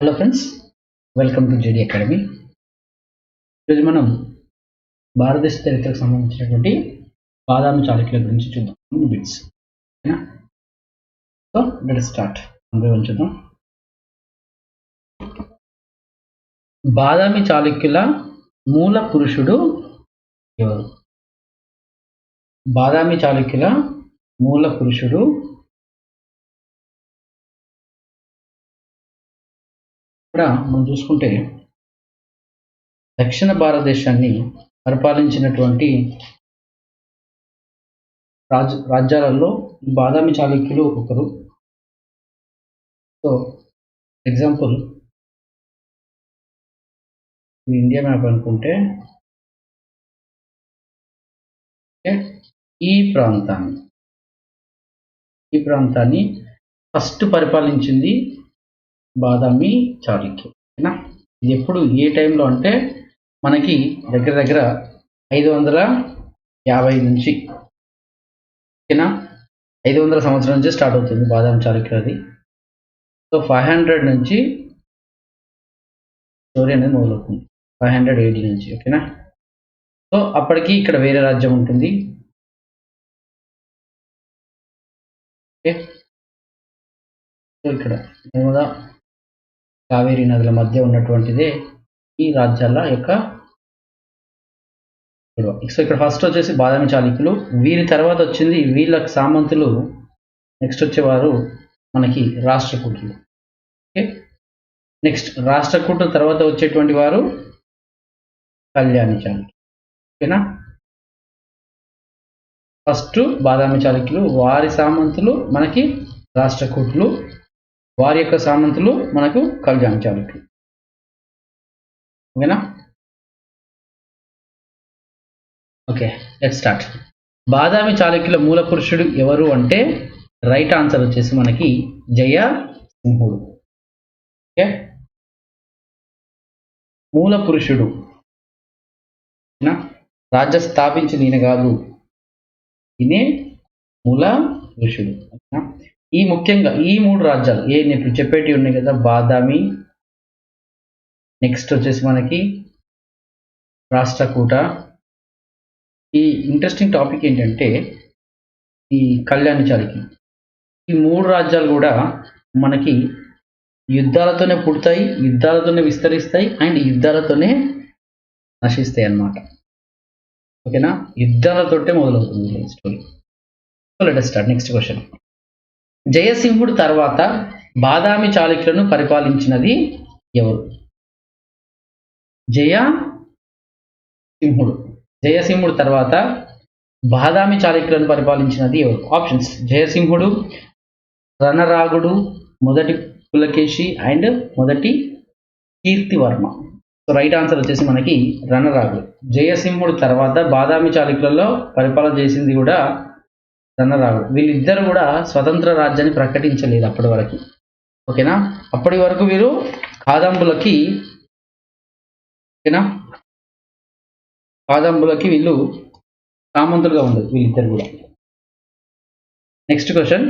Hello friends welcome to JD academy. ఈరోజు మనం భారతదేశ చరిత్రకు సంబంధించినటువంటి బాదామి చాళుక్యుల గురించి చూద్దాం. బిట్స్ సో లెట్ స్టార్ట్ చూద్దాం. బాదామి చాళుక్యుల మూల పురుషుడు ఎవరు? బాదామి చాళుక్యుల మూల పురుషుడు ఇక్కడ మనం చూసుకుంటే దక్షిణ భారతదేశాన్ని పరిపాలించినటువంటి రాజ రాజ్యాలలో బాదామి చాళుక్యులు ఒకరు. So example. ఇండియా మ్యాప్ అనుకుంటే ఈ ప్రాంతాన్ని. ఈ ప్రాంతాన్ని ఫస్ట్ పరిపాలించింది బాదామి చాళుక్యం ఓకేనా? ఇది ఎప్పుడు ఏ టైంలో అంటే మనకి దగ్గర దగ్గర ఐదు వందల యాభై నుంచి ఓకేనా? ఐదు వందల సంవత్సరం నుంచి స్టార్ట్ అవుతుంది బాదామి చాళుక్యులది సో ఫైవ్ హండ్రెడ్ నుంచి స్టోరీ అనేది మొదలవుతుంది. ఫైవ్ హండ్రెడ్ ఎయిటీ నుంచి ఓకేనా? సో అప్పటికి ఇక్కడ వేరే రాజ్యం ఉంటుంది. ఓకే? సో ఇక్కడ కావేరీ నదుల మధ్య ఉన్నటువంటిదే ఈ రాజ్యాల యొక్క సో ఇక్కడ ఫస్ట్ వచ్చేసి బాదామి చాళుక్యులు. వీరి తర్వాత వచ్చింది వీళ్ళ సామంతులు. నెక్స్ట్ వచ్చేవారు మనకి రాష్ట్రకూటులు. ఓకే నెక్స్ట్ రాష్ట్రకూటుల తర్వాత వచ్చేటువంటి వారు కళ్యాణి చాళుక్యులు. ఓకేనా ఫస్ట్ బాదామి చాళుక్యులు. వారి సామంతులు మనకి రాష్ట్రకూటులు. వారి యొక్క సామంతులు మనకు కళ్యాణ ఓకేనా? ఓకే లెట్ స్టార్ట్ బాదామి చాళుక్యుల మూల పురుషుడు ఎవరు అంటే? రైట్ ఆన్సర్ వచ్చేసి మనకి జయ సింహుడు. ఓకే? మూల పురుషుడు. రాజ్య స్థాపించింది ఈయన కాదు. ఈయనే మూల పురుషుడు. ఈ ముఖ్యంగా ఈ మూడు రాజ్యాలు ఏ నేను చెప్పేటి ఉన్నాయి కదా బాదామి నెక్స్ట్ వచ్చేసి మనకి రాష్ట్రకూట. ఈ ఇంట్రెస్టింగ్ టాపిక్ ఏంటంటే ఈ కళ్యాణ చాళుక్యం ఈ మూడు రాజ్యాలు కూడా మనకి యుద్ధాలతోనే పుడతాయి యుద్ధాలతోనే విస్తరిస్తాయి అండ్ యుద్ధాలతోనే నశిస్తాయి అన్నమాట. ఓకేనా? యుద్ధాలతోటే మొదలవుతుంది story so let start next question జయసింహుడు తర్వాత బాదామి చాళుక్యులను పరిపాలించినది ఎవరు? జయ సింహుడు జయసింహుడు తర్వాత బాదామి చాళుక్యులను పరిపాలించినది ఎవరు? ఆప్షన్స్ జయసింహుడు రణరాగుడు మొదటి పులకేశి అండ్ మొదటి కీర్తివర్మ. సో రైట్ ఆన్సర్ వచ్చేసి మనకి రణరాగుడు. జయసింహుడు తర్వాత బాదామి చాళుక్యులలో పరిపాలన చేసింది కూడా రణరాగుడు వీళ్ళిద్దరు కూడా స్వతంత్ర రాజ్యాన్ని ప్రకటించలేదు అప్పటి వరకు. ఓకేనా? అప్పటి వరకు వీరు కాదంబులకి ఓకేనా? కాదంబులకి వీళ్ళు సామంతులుగా ఉండదు వీళ్ళిద్దరు కూడా. నెక్స్ట్ క్వశ్చన్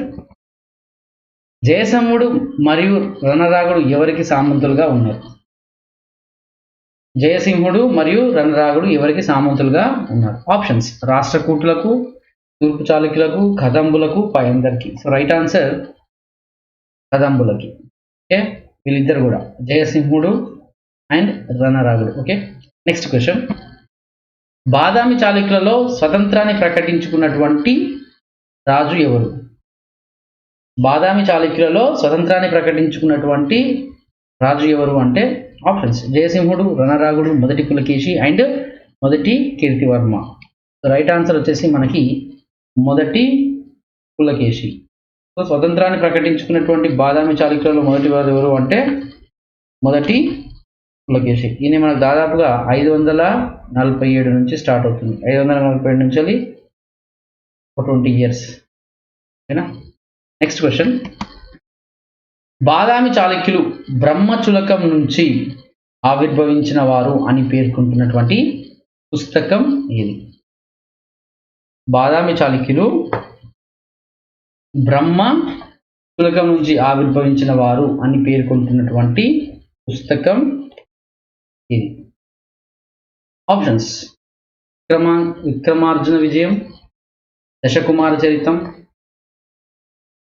జయసమ్ముడు మరియు రణరాగుడు ఎవరికి సామంతులుగా ఉన్నారు జయసింహుడు మరియు రణరాగుడు ఎవరికి సామంతులుగా ఉన్నారు ఆప్షన్స్ రాష్ట్రకూటులకు తూర్పు చాళుక్యులకు కదంబులకు పై సో రైట్ ఆన్సర్ కదంబులకి. ఓకే వీళ్ళిద్దరు కూడా. జయసింహుడు అండ్ రణరాగుడు ఓకే నెక్స్ట్ క్వశ్చన్ బాదామి చాళుక్యులలో స్వతంత్రాన్ని ప్రకటించుకున్నటువంటి రాజు ఎవరు? బాదామి చాళుక్యులలో స్వతంత్రాన్ని ప్రకటించుకున్నటువంటి రాజు ఎవరు అంటే ఆప్షన్స్. జయసింహుడు రణరాగుడు మొదటి పులకేశి అండ్ మొదటి కీర్తివర్మ. రైట్ ఆన్సర్ వచ్చేసి మనకి మొదటి పులకేశి. సో స్వతంత్రాన్ని ప్రకటించుకున్నటువంటి బాదామి చాళుక్యులలో మొదటి వారు ఎవరు అంటే మొదటి పులకేశి. ఈయన మనకు దాదాపుగా ఐదు వందల నలభై ఏడు నుంచి స్టార్ట్ అవుతుంది. ఐదు వందల నలభై ఏడు నుంచి ఒక ట్వంటీ ఇయర్స్. ఓకేనా? Next question. బాదామి చాళుక్యులు బ్రహ్మచులకం నుంచి ఆవిర్భవించిన వారు అని పేర్కొంటున్నటువంటి పుస్తకం ఏది? బాదామి చాళుక్యులు. బ్రహ్మ తులకం నుంచి ఆవిర్భవించిన వారు అని పేర్కొంటున్నటువంటి పుస్తకం ఇది. ఆప్షన్స్. విక్రమా విక్రమార్జున విజయం దశకుమార చరితం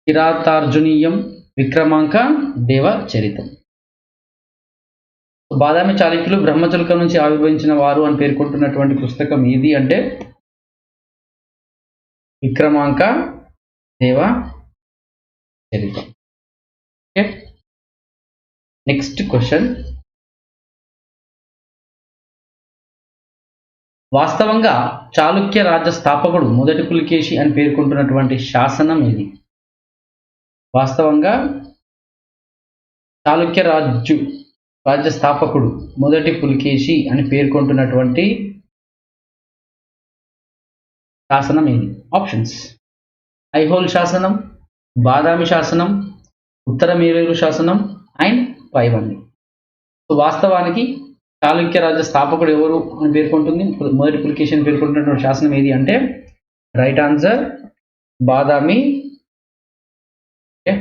కిరాతార్జునీయం విక్రమాంక దేవ చరితం. బాదామి చాళుక్యులు బ్రహ్మచులక నుంచి ఆవిర్భవించిన వారు అని పేర్కొంటున్నటువంటి పుస్తకం ఏది అంటే విక్రమాంక దేవ చరిత్ర ఓకే నెక్స్ట్ క్వశ్చన్ వాస్తవంగా చాళుక్య రాజ్య స్థాపకుడు మొదటి పులికేశి అని పేర్కొంటున్నటువంటి శాసనం ఇది వాస్తవంగా చాళుక్య రాజు రాజ్య స్థాపకుడు మొదటి పులికేశి అని పేర్కొంటున్నటువంటి శాసనం ఏది? ఆప్షన్స్ ఐహోల్ శాసనం బాదామి శాసనం ఉత్తర మేరేరు శాసనం అండ్ పైవండి సో వాస్తవానికి చాళుక్య రాజ్య స్థాపకుడు ఎవరు అని పేర్కొంటుంది? మొదటి పులికేషన్ పేర్కొంటున్నటువంటి శాసనం ఏది అంటే right answer Badami. Okay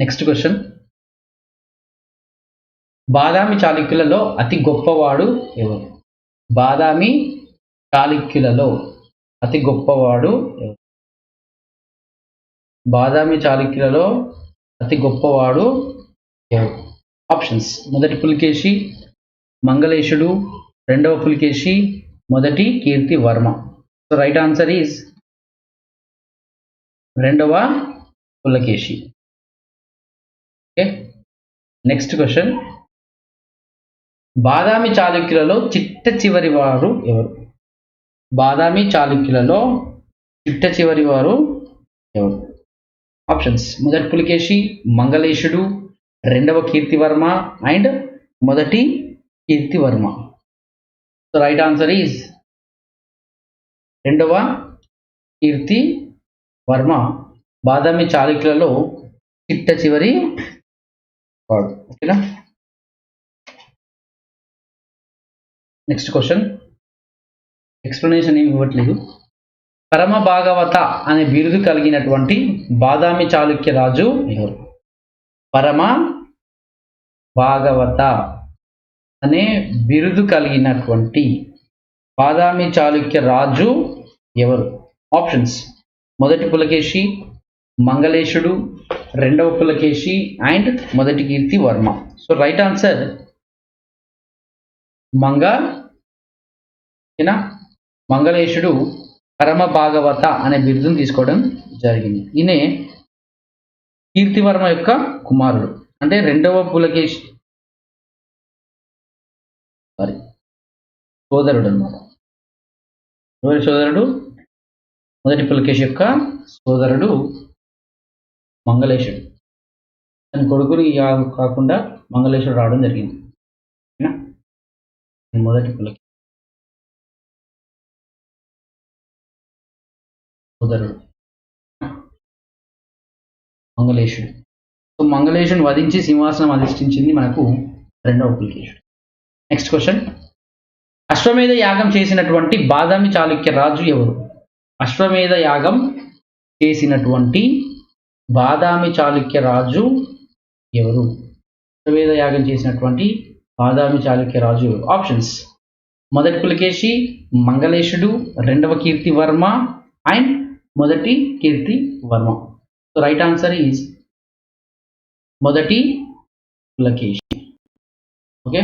next question Badami చాళుక్యులలో అతి గొప్పవాడు ఎవరు? బాదామి చాళుక్యులలో అతి గొప్పవాడు ఎవరు? బాదామి చాళుక్యులలో అతి గొప్పవాడు ఎవరు? ఆప్షన్స్. మొదటి పులికేశి మంగళేశుడు రెండవ పులికేశి మొదటి Kirti Varma so right answer is రెండవ Pulakeshi. Okay next question Badami చాళుక్యులలో చిట్ట చివరి వారు ఎవరు? బాదామి చాళుక్యులలో చిట్ట చివరి వారు ఎవరు? ఆప్షన్స్. మొదటి పులికేశి మంగళేశుడు రెండవ కీర్తివర్మ అండ్ మొదటి Kirtivarma. So right answer is రెండవ కీర్తి వర్మ బాదామి చాళుక్యులలో చిట్ట చివరి వాడు. ఓకేనా నెక్స్ట్ క్వశ్చన్ ఎక్స్ప్లెనేషన్ ఏమి ఇవ్వట్లేదు. పరమ భాగవత అనే బిరుదు కలిగినటువంటి బాదామి చాళుక్య రాజు ఎవరు? పరమ భాగవత అనే బిరుదు కలిగినటువంటి బాదామి చాళుక్య రాజు ఎవరు? ఆప్షన్స్. మొదటి పులకేశి మంగళేశుడు రెండవ పులకేశి అండ్ మొదటి Kirti Varma. So right answer Manga ఓకేనా మంగళేశుడు పరమ భాగవత అనే బిరుదును తీసుకోవడం జరిగింది. ఈయనే కీర్తివర్మ యొక్క కుమారుడు. అంటే రెండవ పులకేశి సారీ సోదరుడు అన్నమాట. ఎవరి సోదరుడు? మొదటి పులకేశి యొక్క సోదరుడు మంగళేశుడు. తన కొడుకుని కాకుండా మంగళేశ్వరుడు రావడం జరిగింది. మొదటి పులకి సోదరుడు. మంగళేశుడు. సో మంగళేశుని వధించి సింహాసనం అధిష్ఠించింది మనకు రెండవ పులికేశుడు. నెక్స్ట్ క్వశ్చన్ అశ్వమేధ యాగం చేసినటువంటి బాదామి చాళుక్య రాజు ఎవరు? అశ్వమేధ యాగం చేసినటువంటి బాదామి చాళుక్య రాజు ఎవరు? అశ్వమేధ యాగం చేసినటువంటి బాదామి చాళుక్య రాజు ఎవరు? ఆప్షన్స్ మొదటి పులికేశి మంగళేశుడు రెండవ కీర్తి వర్మ అండ్ మొదటి Kirti Varma. So right answer is మొదటి లకేష్. ఓకే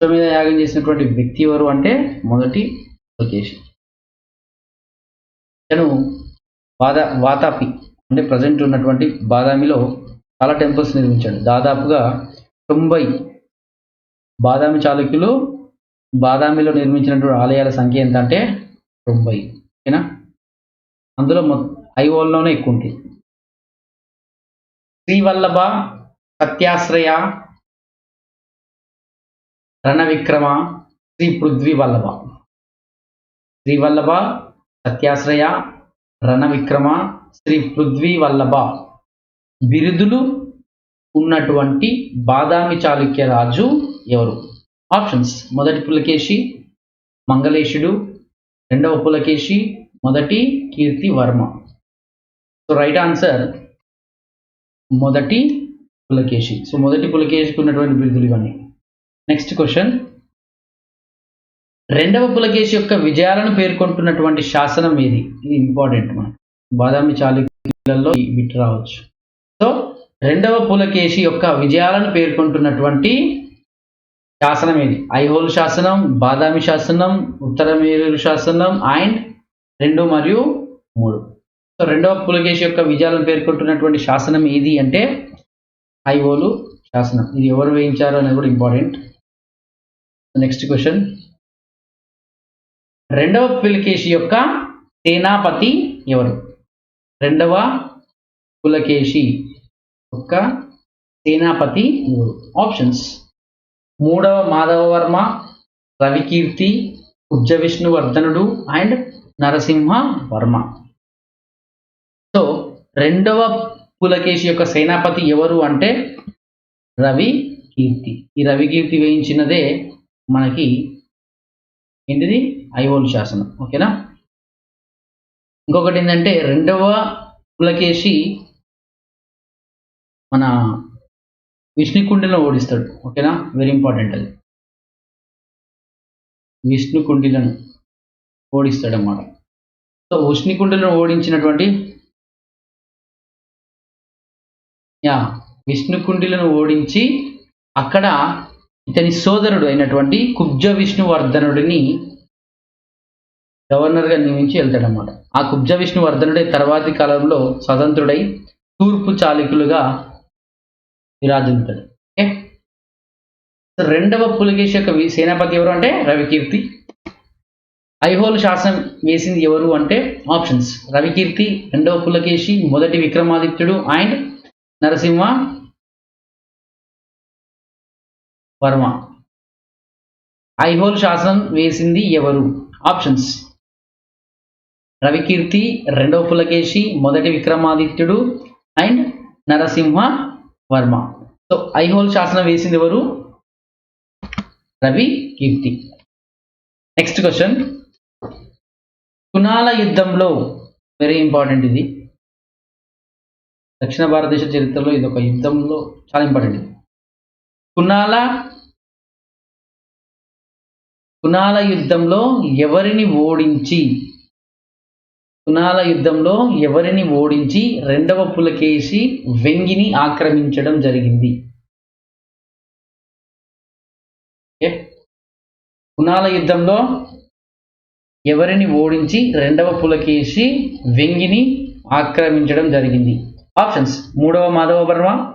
మీద యాగం చేసినటువంటి వ్యక్తి ఎవరు అంటే మొదటి పులకేశి తను వాదా వాతాపి అంటే ప్రజెంట్ ఉన్నటువంటి బాదామిలో చాలా టెంపుల్స్ నిర్మించాడు. దాదాపుగా తొంభై బాదామి చాళుక్యులు బాదామిలో నిర్మించినటువంటి ఆలయాల సంఖ్య ఎంత అంటే తొంభై. ఓకేనా? అందులో మొ ఐఓల్లోనే ఎక్కువ ఉంటుంది శ్రీవల్లభ సత్యాశ్రయ రణవిక్రమ శ్రీ పృథ్వీ వల్లభ శ్రీవల్లభ సత్యాశ్రయ రణవిక్రమ శ్రీ పృథ్వీ వల్లభ బిరుదులు ఉన్నటువంటి బాదామి చాళుక్య రాజు ఎవరు? ఆప్షన్స్. మొదటి పులకేశి మంగళేశుడు రెండవ పులకేశి మొదటి Kirti Varma. So right answer మొదటి పులకేశి. సో మొదటి పులకేశికి ఉన్నటువంటి బిరుదులు ఇవన్నీ. నెక్స్ట్ క్వశ్చన్ రెండవ పులకేశి యొక్క విజయాలను పేర్కొంటున్నటువంటి శాసనం ఏది? ఇది ఇంపార్టెంట్ మనం బాదామి చాళుక్యులలో ఈ బిట్ రావచ్చు. సో రెండవ పులకేశి యొక్క విజయాలను పేర్కొంటున్నటువంటి శాసనం ఏది? ఐహోల్ శాసనం బాదామి శాసనం ఉత్తరమేరు శాసనం అండ్ రెండు మరియు మూడు. సో రెండవ పులకేశి యొక్క విజయాలను పేర్కొంటున్నటువంటి శాసనం ఏది అంటే ఐఓలు శాసనం. ఇది ఎవరు వేయించారు అనేది కూడా ఇంపార్టెంట్. నెక్స్ట్ క్వశ్చన్ రెండవ పులకేశి యొక్క సేనాపతి ఎవరు? రెండవ పులకేశి యొక్క సేనాపతి ఎవరు? ఆప్షన్స్ మూడవ మాధవవర్మ రవికీర్తి ఉజ్జ విష్ణువర్ధనుడు అండ్ నరసింహ వర్మ. సో రెండవ పులకేశి యొక్క సేనాపతి ఎవరు అంటే రవి కీర్తి. ఈ రవి కీర్తి వేయించినదే మనకి ఏంటిది? ఐవోల్ శాసనం. ఓకేనా? ఇంకొకటి ఏంటంటే రెండవ పులకేశి మన విష్ణుకుండిలో ఓడిస్తాడు. ఓకేనా? వెరీ ఇంపార్టెంట్ అది. విష్ణుకుండిలను ఓడిస్తాడు అన్నమాట సో ఉష్ణికుండలను ఓడించినటువంటి యా విష్ణుకుండిలను ఓడించి అక్కడ ఇతని సోదరుడు అయినటువంటి కుబ్జ విష్ణువర్ధనుడిని గవర్నర్గా నియమించి వెళ్తాడనమాట ఆ కుబ్జ విష్ణువర్ధనుడే తర్వాతి కాలంలో స్వతంత్రుడై తూర్పు చాలికులుగా విరాజిల్లుతాడు. ఓకే? రెండవ పులకేశి యొక్క వి- సేనాపతి ఎవరు అంటే రవికీర్తి. ఐహోల్ శాసనం వేసింది ఎవరు అంటే ఆప్షన్స్. రవికీర్తి రెండవ పులకేశి మొదటి విక్రమాదిత్యుడు అండ్ నరసింహ వర్మ. ఐహోల్ శాసనం వేసింది ఎవరు? ఆప్షన్స్. రవికీర్తి రెండవ పులకేశి మొదటి విక్రమాదిత్యుడు అండ్ నరసింహ వర్మ. సో ఐహోల్ శాసనం వేసింది ఎవరు? రవి కీర్తి నెక్స్ట్ క్వశ్చన్ కునాల యుద్ధంలో వెరీ ఇంపార్టెంట్ ఇది. దక్షిణ భారతదేశ చరిత్రలో ఇది ఒక యుద్ధంలో చాలా ఇంపార్టెంట్ ఇది. కునాల కునాల యుద్ధంలో ఎవరిని ఓడించి కునాల యుద్ధంలో ఎవరిని ఓడించి రెండవ పులకేసి వెంగిని ఆక్రమించడం జరిగింది. కుణాల కునాల యుద్ధంలో ఎవరిని ఓడించి రెండవ పులకేసి వెంగిని ఆక్రమించడం జరిగింది. ఆప్షన్స్. మూడవ మాధవ వర్మ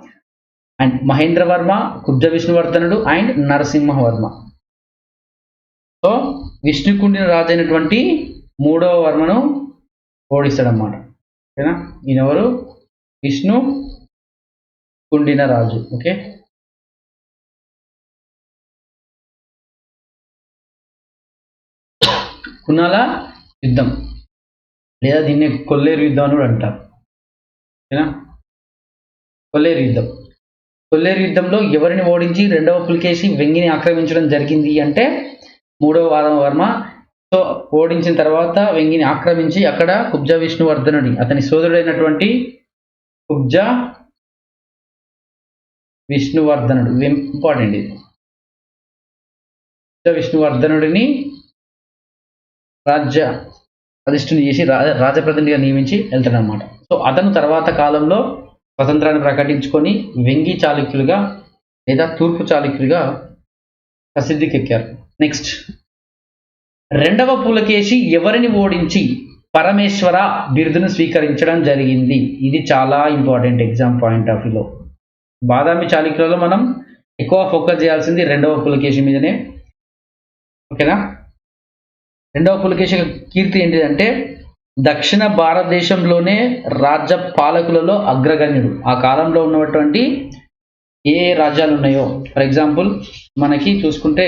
అండ్ మహేంద్ర వర్మ కుబ్జ విష్ణువర్ధనుడు అండ్ నరసింహవర్మ. సో విష్ణుకుండిన రాజు అయినటువంటి మూడవ వర్మను ఓడిస్తాడన్నమాట. ఓకేనా? ఈయనెవరు? విష్ణు కుండిన రాజు ఓకే? కునాల యుద్ధం. లేదా దీన్ని కొల్లేరు యుద్ధం అని కూడా అంటారు. ఓకేనా? కొల్లేరు యుద్ధం. కొల్లేరు యుద్ధంలో ఎవరిని ఓడించి రెండవ పులికేసి వెంగిని ఆక్రమించడం జరిగింది అంటే మూడవ వాదం వర్మ. సో ఓడించిన తర్వాత వెంగిని ఆక్రమించి అక్కడ కుబ్జా విష్ణువర్ధనుడి అతని సోదరుడైనటువంటి కుబ్జ విష్ణువర్ధనుడు ఇంపార్టెంట్ ఇది. కుబ్జ విష్ణువర్ధనుడిని రాజ్య అధిష్ఠుని చేసి రాజప్రతినిధిగా నియమించి వెళ్తాడనమాట సో అతను తర్వాత కాలంలో స్వతంత్రాన్ని ప్రకటించుకొని వెంగి చాళుక్యులుగా లేదా తూర్పు చాళుక్యులుగా ప్రసిద్ధికెక్కారు. నెక్స్ట్ రెండవ పులకేశి ఎవరిని ఓడించి పరమేశ్వర బిరుదును స్వీకరించడం జరిగింది? ఇది చాలా ఇంపార్టెంట్ ఎగ్జామ్ పాయింట్ ఆఫ్ వ్యూలో. బాదామి చాళుక్యులలో మనం ఎక్కువ ఫోకస్ చేయాల్సింది రెండవ పులకేశి మీదనే. ఓకేనా? రెండవ పులకేశి కీర్తి ఏంటిదంటే దక్షిణ భారతదేశంలోనే రాజ్య పాలకులలో అగ్రగణ్యుడు. ఆ కాలంలో ఉన్నటువంటి ఏ రాజ్యాలు ఉన్నాయో? ఫర్ ఎగ్జాంపుల్ మనకి చూసుకుంటే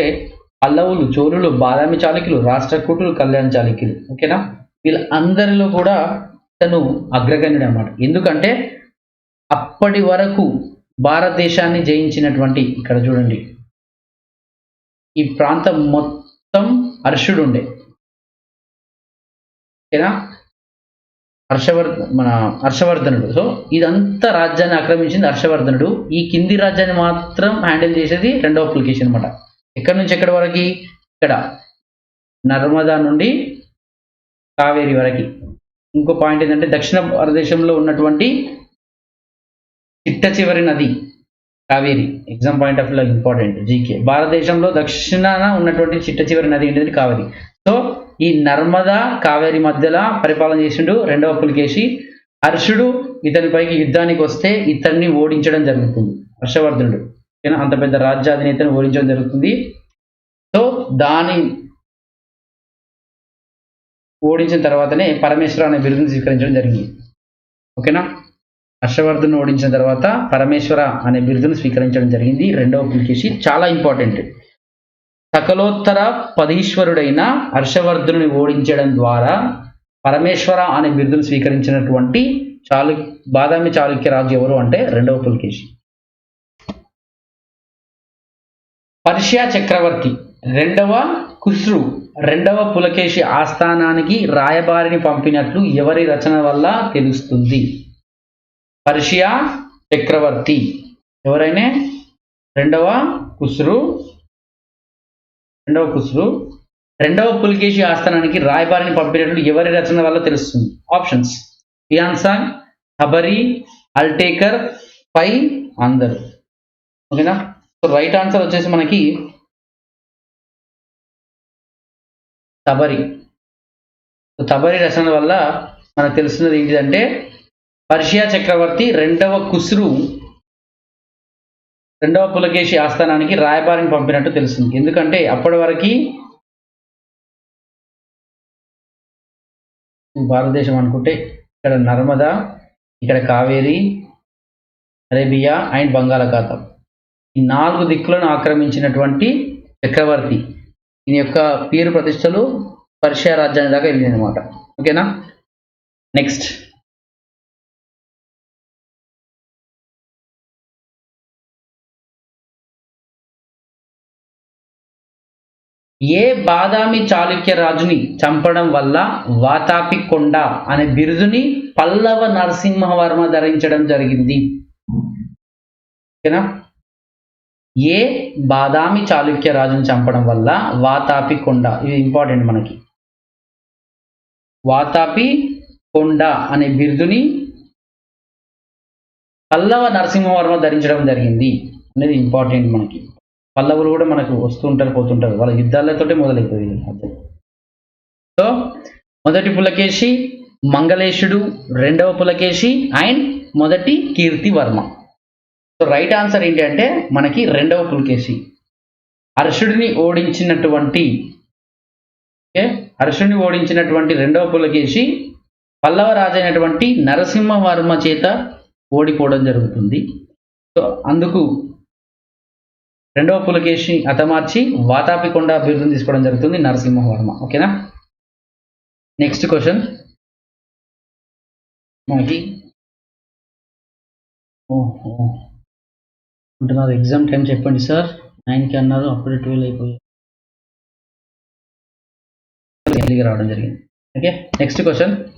పల్లవులు చోళులు బాదామి చాళుక్యులు రాష్ట్రకూటులు కళ్యాణ చాళుక్యులు. ఓకేనా వీళ్ళందరిలో కూడా తను అగ్రగణ్యుడు అన్నమాట ఎందుకంటే అప్పటి వరకు భారతదేశాన్ని జయించినటువంటి ఇక్కడ చూడండి ఈ ప్రాంతం మొత్తం అర్షుడు ఉండే. ఓకేనా? హర్షవర్ధ మన హర్షవర్ధనుడు. సో ఇదంతా రాజ్యాన్ని ఆక్రమించింది హర్షవర్ధనుడు. ఈ కింది రాజ్యాన్ని మాత్రం హ్యాండిల్ చేసేది రెండవ పులికేషి అనమాట ఎక్కడి నుంచి ఎక్కడి వరకు? ఇక్కడ. నర్మదా నుండి కావేరి వరకు. ఇంకో పాయింట్ ఏంటంటే దక్షిణ భారతదేశంలో ఉన్నటువంటి చిట్ట చివరి నది కావేరి. ఎగ్జామ్ పాయింట్ ఆఫ్ వ్యూలో ఇంపార్టెంట్ జీకే. భారతదేశంలో దక్షిణాన ఉన్నటువంటి చిట్ట చివరి నది ఏంటంటే కావేరి. సో ఈ నర్మదా కావేరి మధ్యలో పరిపాలన చేసిండు రెండవ పులికేసి హర్షుడు ఇతనిపైకి యుద్ధానికి వస్తే ఇతన్ని ఓడించడం జరుగుతుంది. హర్షవర్ధనుడు. అంత పెద్ద రాజ్యాధినేతను ఓడించడం జరుగుతుంది. సో దాని ఓడించిన తర్వాతనే పరమేశ్వర అనే బిరుదును స్వీకరించడం జరిగింది. ఓకేనా? హర్షవర్ధన్ ఓడించిన తర్వాత పరమేశ్వర అనే బిరుదును స్వీకరించడం జరిగింది. రెండవ పులికేసి చాలా ఇంపార్టెంట్. సకలోత్తర పదీశ్వరుడైన హర్షవర్ధనుని ఓడించడం ద్వారా పరమేశ్వర అనే బిరుదును స్వీకరించినటువంటి చాలు బాదామి చాళుక్య రాజు ఎవరు అంటే రెండవ పులికేసి పర్షియా చక్రవర్తి రెండవ కుస్రు రెండవ పులకేశి ఆస్థానానికి రాయబారిని పంపినట్లు ఎవరి రచన వల్ల తెలుస్తుంది? పర్షియా చక్రవర్తి ఎవరైనా? రెండవ కుస్రు రెండవ కుసులు రెండవ పులికేశి ఆస్థానానికి రాయబారిని పంపినట్లు ఎవరి రచన వల్ల తెలుస్తుంది? ఆప్షన్స్. ఫియాన్సాంగ్ హబరి అల్టేకర్ పై అందరు. ఓకేనా? సో రైట్ ఆన్సర్ వచ్చేసి మనకి తబరి. తబరి రచన వల్ల మనకు తెలుస్తున్నది ఏంటిదంటే పర్షియా చక్రవర్తి రెండవ కుస్రు రెండవ పులకేశి ఆస్థానానికి రాయబారిని పంపినట్టు తెలుస్తుంది. ఎందుకంటే అప్పటి వరకు భారతదేశం అనుకుంటే ఇక్కడ నర్మదా ఇక్కడ కావేరి అరేబియా అండ్ బంగాళాఖాతం. ఈ నాలుగు దిక్కులను ఆక్రమించినటువంటి చక్రవర్తి ఈయన యొక్క పేరు ప్రతిష్టలు పర్షియా రాజ్యాన్ని దాకా వెళ్ళింది అనమాట ఓకేనా? నెక్స్ట్ ఏ బాదామి చాళుక్య రాజుని చంపడం వల్ల వాతాపి కొండ అనే బిరుదుని పల్లవ నరసింహవర్మ ధరించడం జరిగింది. ఓకేనా? ఏ బాదామి చాళుక్య రాజుని చంపడం వల్ల వాతాపి కొండ ఇది ఇంపార్టెంట్ మనకి. వాతాపి కొండ అనే బిరుదుని పల్లవ నరసింహవర్మ ధరించడం జరిగింది. అనేది ఇంపార్టెంట్ మనకి. పల్లవులు కూడా మనకు వస్తుంటారు పోతుంటారు. వాళ్ళ యుద్ధాలతోటే మొదలైపోయింది. అర్థం సో మొదటి పులకేశి మంగళేశుడు రెండవ పులకేశి అండ్ మొదటి కీర్తివర్మ. సో రైట్ ఆన్సర్ ఏంటి అంటే మనకి రెండవ పులకేశి. హర్షుడిని ఓడించినటువంటి ఓకే హర్షుడిని ఓడించినటువంటి రెండవ పులకేశి పల్లవ రాజైనటువంటి నరసింహవర్మ చేత ఓడిపోవడం జరుగుతుంది. సో అందుకు రెండవ పులకేశి హతమార్చి వాతాపికొండ బిరుదును తీసుకోవడం జరుగుతుంది నరసింహవర్మ. ఓకేనా? నెక్స్ట్ క్వశ్చన్ మనకి ఓహో. అంటున్నారు ఎగ్జామ్ టైం చెప్పండి సార్. నైన్కి అన్నారు అప్పుడే ట్వెల్వ్ అయిపోయి రావడం జరిగింది. Okay next question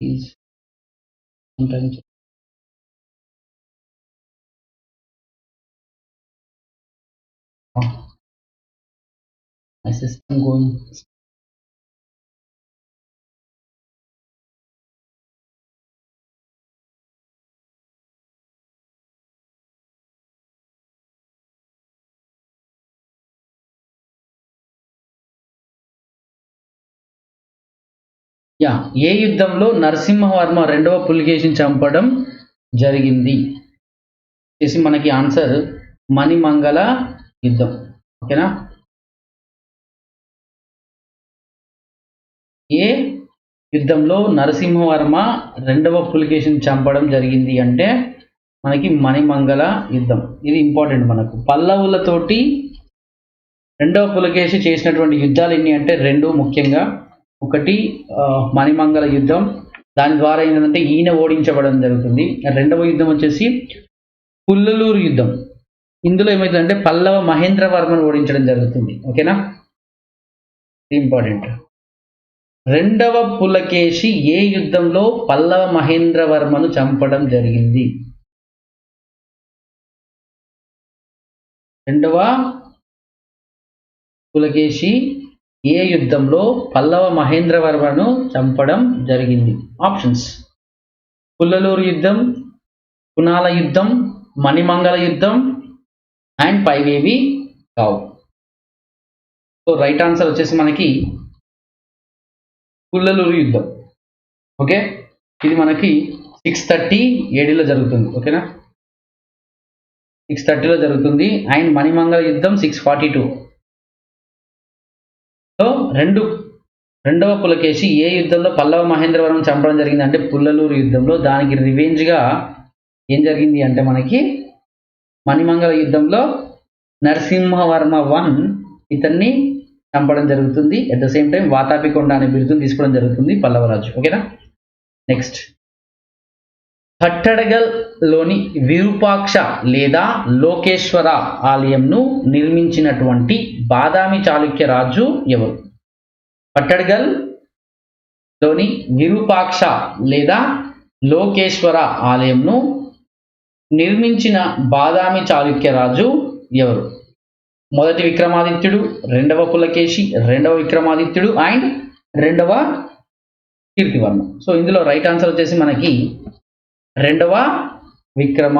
is sometimes. Oh. My system going. Yeah ఏ యుద్ధంలో నరసింహవర్మ రెండవ పులికేశిని చంపడం జరిగింది? చేసి మనకి ఆన్సర్ మణిమంగళ యుద్ధం. ఓకేనా? ఏ యుద్ధంలో నరసింహవర్మ రెండవ పులికేశిని చంపడం జరిగింది అంటే మనకి మణిమంగళ యుద్ధం. ఇది ఇంపార్టెంట్ మనకు. పల్లవులతోటి రెండవ పులకేశి చేసినటువంటి యుద్ధాలు ఎన్ని అంటే రెండు ముఖ్యంగా ఒకటి మణిమంగళ యుద్ధం. దాని ద్వారా ఏంటంటే ఈయన ఓడించబడడం జరుగుతుంది. రెండవ యుద్ధం వచ్చేసి పుల్లలూరు యుద్ధం. ఇందులో ఏమవుతుందంటే పల్లవ మహేంద్రవర్మను ఓడించడం జరుగుతుంది. ఓకేనా? ఇంపార్టెంట్. రెండవ పులకేశి ఏ యుద్ధంలో పల్లవ మహేంద్రవర్మను చంపడం జరిగింది? రెండవ పులకేశి ఏ యుద్ధంలో పల్లవ మహేంద్రవర్మను చంపడం జరిగింది? ఆప్షన్స్. పుల్లలూరు యుద్ధం కునాల యుద్ధం మణిమంగళ యుద్ధం అండ్ పైవేవి కావు. సో రైట్ ఆన్సర్ వచ్చేసి మనకి పుల్లలూరు యుద్ధం. ఓకే? ఇది మనకి సిక్స్ థర్టీ ఏడీలో జరుగుతుంది. ఓకేనా? సిక్స్ థర్టీలో జరుగుతుంది. అండ్ మణిమంగళ యుద్ధం సిక్స్ ఫార్టీ టూ. రెండు రెండవ పులకేసి ఏ యుద్ధంలో పల్లవ మహేంద్రవరం చంపడం జరిగింది? అంటే పుల్లలూరు యుద్ధంలో దానికి రివెంజ్గా ఏం జరిగింది అంటే మనకి మణిమంగళ యుద్ధంలో నరసింహవర్మ వన్ ఇతన్ని చంపడం జరుగుతుంది. At the same time Vatapikonda అనే బిరుదును తీసుకోవడం జరుగుతుంది పల్లవరాజు. ఓకేనా నెక్స్ట్ లోని విరూపాక్ష లేదా లోకేశ్వర ఆలయంను నిర్మించినటువంటి బాదామి చాళుక్య రాజు ఎవరు? పట్టడగల్లోని విరూపాక్ష లేదా లోకేశ్వర ఆలయంను నిర్మించిన బాదామి చాళుక్య రాజు ఎవరు? మొదటి విక్రమాదిత్యుడు రెండవ పులకేశి రెండవ విక్రమాదిత్యుడు అండ్ రెండవ కీర్తివర్మ. సో ఇందులో రైట్ ఆన్సర్ వచ్చేసి మనకి రెండవ విక్రమ.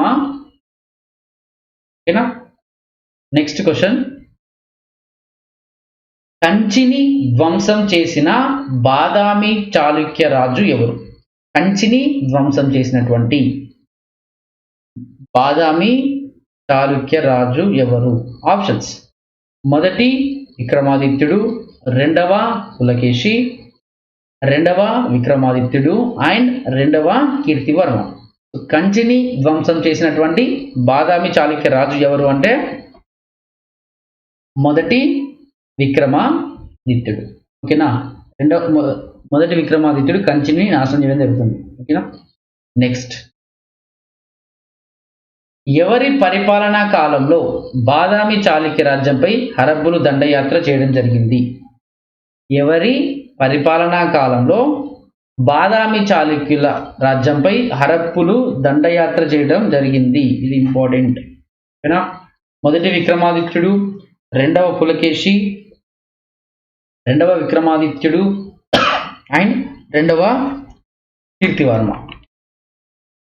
ఓకేనా? నెక్స్ట్ క్వశ్చన్ కంచిని ధ్వంసం చేసిన బాదామి చాళుక్య రాజు ఎవరు? కంచిని ధ్వంసం చేసినటువంటి బాదామి చాళుక్య రాజు ఎవరు? ఆప్షన్స్ మొదటి విక్రమాదిత్యుడు రెండవ పులకేశి రెండవ విక్రమాదిత్యుడు అండ్ రెండవ కీర్తివర్మ. కంచిని ధ్వంసం చేసినటువంటి బాదామి చాళుక్య రాజు ఎవరు అంటే? మొదటి విక్రమాదిత్యుడు. ఓకేనా? రెండవ మొదటి విక్రమాదిత్యుడు కంచిని నాశనం చేయడం జరుగుతుంది. ఓకేనా? నెక్స్ట్. ఎవరి పరిపాలనా కాలంలో బాదామి చాళుక్య రాజ్యంపై హరబ్బులు దండయాత్ర చేయడం జరిగింది? ఎవరి పరిపాలనా కాలంలో బాదామి చాళుక్యుల రాజ్యంపై హరప్పులు దండయాత్ర చేయడం జరిగింది. ఇది ఇంపార్టెంట్. ఓకేనా మొదటి విక్రమాదిత్యుడు రెండవ పులకేశి రెండవ విక్రమాదిత్యుడు అండ్ రెండవ కీర్తివర్మ.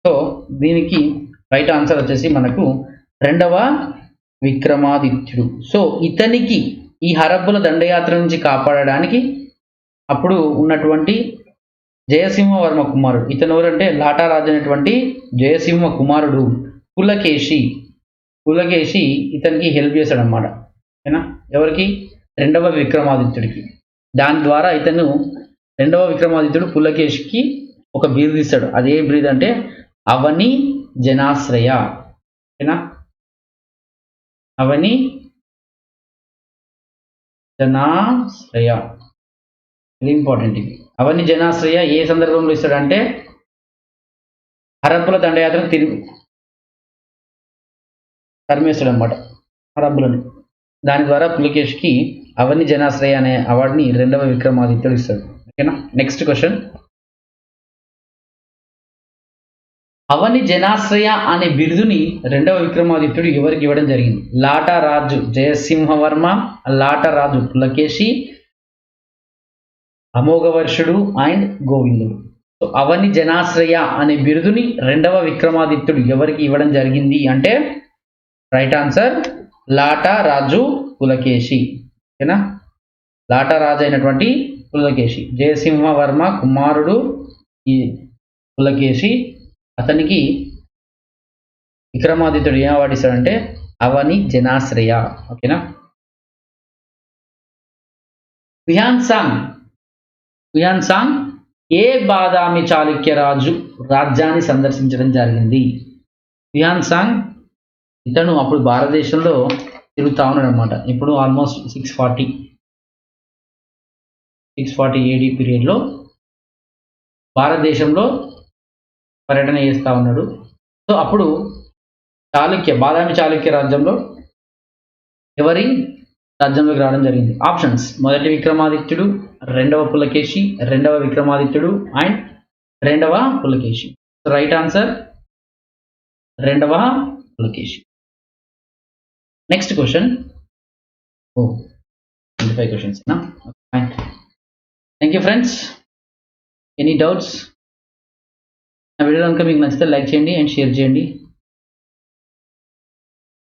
సో దీనికి రైట్ ఆన్సర్ వచ్చేసి మనకు రెండవ విక్రమాదిత్యుడు. సో ఇతనికి ఈ హరబ్బుల దండయాత్ర నుంచి కాపాడడానికి అప్పుడు ఉన్నటువంటి జయసింహవర్మ కుమారుడు. ఇతను ఎవరంటే లాటారాజు అనేటువంటి జయసింహ కుమారుడు కులకేశి కులకేశి ఇతనికి హెల్ప్ చేశాడు అనమాట ఓకేనా? ఎవరికి? రెండవ విక్రమాదిత్యుడికి. దాని ద్వారా ఇతను రెండవ విక్రమాదిత్యుడు పులకేశికి ఒక బ్రీద్ ఇస్తాడు. అదే బ్రీద్ అంటే అవని జనాశ్రయ. ఓకేనా? అవని జనాశ్రయ. ఇది ఇంపార్టెంట్ ఇది. అవన్నీ జనాశ్రయ ఏ సందర్భంలో ఇస్తాడంటే అరబ్బుల దండయాత్ర తిరిగి తరిమేస్తాడు అనమాట అరబ్బులని దాని ద్వారా పులకేష్కి అవన్నీ జనాశ్రయ అనే అవార్డుని రెండవ విక్రమాదిత్యుడు ఇస్తాడు. ఓకేనా? నెక్స్ట్ క్వశ్చన్ అవని జనాశ్రయ అనే బిరుదుని రెండవ విక్రమాదిత్యుడు ఎవరికి ఇవ్వడం జరిగింది? లాటా రాజు జయసింహవర్మ లాటా రాజు పులకేశి అమోఘవర్షుడు అండ్ గోవిందుడు. సో అవని జనాశ్రయ అనే బిరుదుని రెండవ విక్రమాదిత్యుడు ఎవరికి ఇవ్వడం జరిగింది అంటే రైట్ ఆన్సర్ లాటా రాజు పులకేశి. ఓకేనా? లాటా రాజు అయినటువంటి పులకేశి. జయసింహవర్మ కుమారుడు ఈ పులకేశి. అతనికి విక్రమాదిత్యుడు ఏం వాడిస్తాడంటే అవని జనాశ్రయ. ఓకేనా? Hiuen Tsang. విహాన్ సాంగ్ ఏ బాదామి చాళుక్య రాజు రాజ్యాన్ని సందర్శించడం జరిగింది. విహాన్ సాంగ్ ఇతను అప్పుడు భారతదేశంలో తిరుగుతా ఉన్నాడు అనమాట ఇప్పుడు almost six forty six forty AD పీరియడ్లో భారతదేశంలో పర్యటన చేస్తూ ఉన్నాడు. సో అప్పుడు చాళుక్య బాదామి చాళుక్య రాజ్యంలో ఎవరి రాజ్యంలోకి రావడం జరిగింది? ఆప్షన్స్. మొదటి విక్రమాదిత్యుడు రెండవ పులకేశి రెండవ విక్రమాదిత్యుడు అండ్ రెండవ పులకేశి. సో రైట్ ఆన్సర్ రెండవ Pulakeshi. Next question oh twenty five questions fine thank you friends any doubts నా వీడియో కనుక మీకు నచ్చితే లైక్ చేయండి అండ్ షేర్ చేయండి.